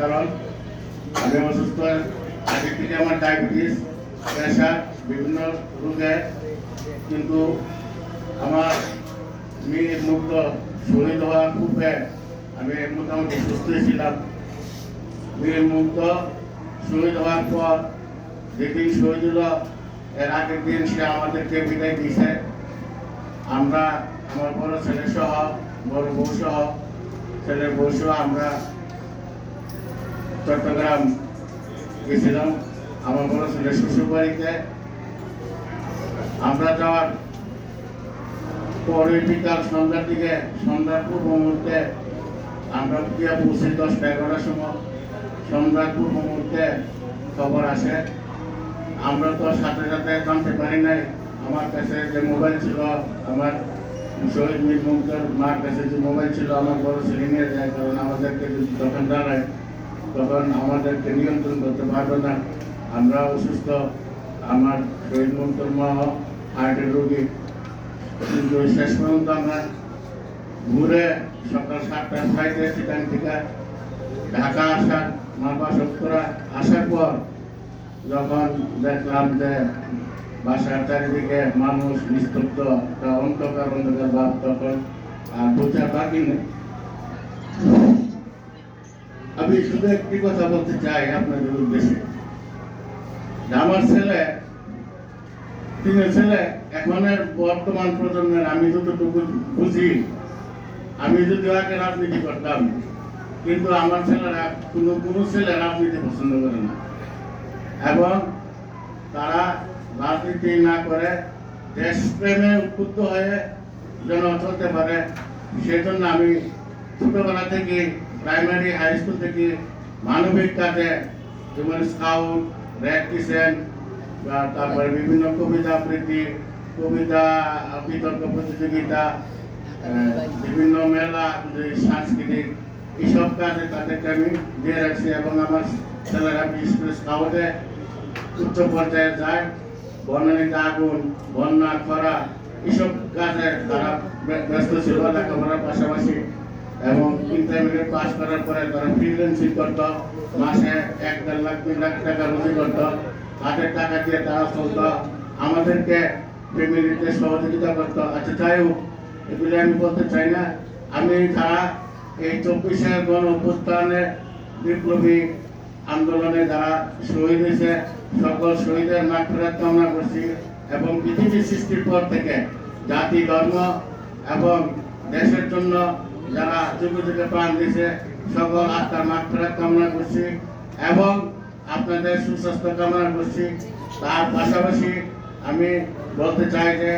কারণ আমি অসুস্থ, আগে আমার ডায়াবেটিস প্রেশার বিভিন্ন রোগে, কিন্তু আমার মেয়ে মুক্ত শহীদ হওয়ার পূর্বে আমি মোটামুটি সুস্থ ছিলাম। মেয়ে মুক্ত শহীদ হওয়ার পর যেদিন শহীদ হলো, এর আগের দিন সে আমাদেরকে বিদায় দিয়েছে। আমরা, আমার বড় ছেলে সহ, বড় বউ সহ, ছেলের বউ সহ আমরা চট্টগ্রাম গেছিলাম আমার বড় ছেলে শ্বশুর বাড়িতে। আমরা যাওয়ার পরে বিকাল সন্ধ্যার দিকে, সন্ধ্যার পূর্ব মুহূর্তে আমরা গিয়ে পৌঁছে দশটা এগারোটার সময়। সন্ধ্যার পূর্ব মুহূর্তে খবর আসে। আমরা তো সাথে সাথে জানতে পারি নাই, আমার কাছে যে মোবাইল ছিল, আমার শহীদ মীর মার কাছে যে মোবাইল ছিল, আমার বড় ছেলে নিয়ে যায়, কারণ আমাদেরকে যদি তখন দাঁড়ায় তখন আমাদেরকে নিয়ন্ত্রণ করতে পারবে না। আমরা অসুস্থ। আমার শহীদ মুক্তর মা হার্টের রোগী। কিন্তু শেষ পর্যন্ত আমরা ঘুরে সকাল সাতটার ফ্লাইটে সেখান থেকে ঢাকা আসার মালবা সত্তরা আসার পর যখন দেখলাম যে বাসার চারিদিকে মানুষ নিস্তব্ধ, একটা অন্ধকার অন্ধকার ভাব তখন আর বোঝার বাকি নেই। আমি শুধু একটি কথা বলতে চাই আপনাদের উদ্দেশ্যে। আমার ছেলে তিন ছেলে এখনের বর্তমান প্রজন্মের আমি যতটুকু বুঝি, আমি যদি আগে রাজনীতি করতাম, কিন্তু আমার ছেলেরা কোনো কোনো ছেলে রাজনীতি পছন্দ করে না। এবং তারা রাজনীতি না করে দেশপ্রেমে উদ্বুদ্ধ হয়ে যেন চলতে পারে, সেজন্য আমি ছোটবেলা থেকে প্রাইমারি হাই স্কুল থেকে মানবিক কাজে যেমন স্কাউট রেড কিচেন তারপরে বিভিন্ন কবিতা আবৃত্তি, কবিতা, বিতর্ক প্রতিযোগিতা বিভিন্ন মেলা সাংস্কৃতিক, এইসব কাজে তাদেরকে আমি দিয়ে রাখছি এবং আমার ছেলেরা বিশেষ করে স্কাউটে উচ্চ পর্যায়ে যায়। বন্যানিতে আগুন, বন্যা, খরা, এইসব কাজে তারা ব্য- ব্যস্ত ছিল, লেখাপড়ার পাশাপাশি। এবং ইন্টারমিডিয়েট পাস করার পরে তারা ফ্রিল্যান্সিং করত, মাসে এক দেড় লাখ, দুই লাখ টাকা রুজি করত তাদের টাকা দিয়ে তারা চলত, আমাদেরকে ফ্যামিলিতে সহযোগিতা করতো। আচ্ছা যাই হোক, এগুলি আমি বলতে চাই না। আমি তারা এই চব্বিশের গণ অভ্যুত্থানে বিপ্লবী আন্দোলনে যারা শহীদ হয়েছে, সকল শহীদের মাঠফেরত কামনা করছি এবং পৃথিবী সৃষ্টির পর থেকে জাতি, ধর্ম এবং দেশের জন্য যারা যুগে যুগে প্রাণ দিয়েছে, সকল আত্মার মাত্রা কামনা করছি এবং আপনাদের সুস্বাস্থ্য কামনা করছি। তার পাশাপাশি আমি বলতে চাই যে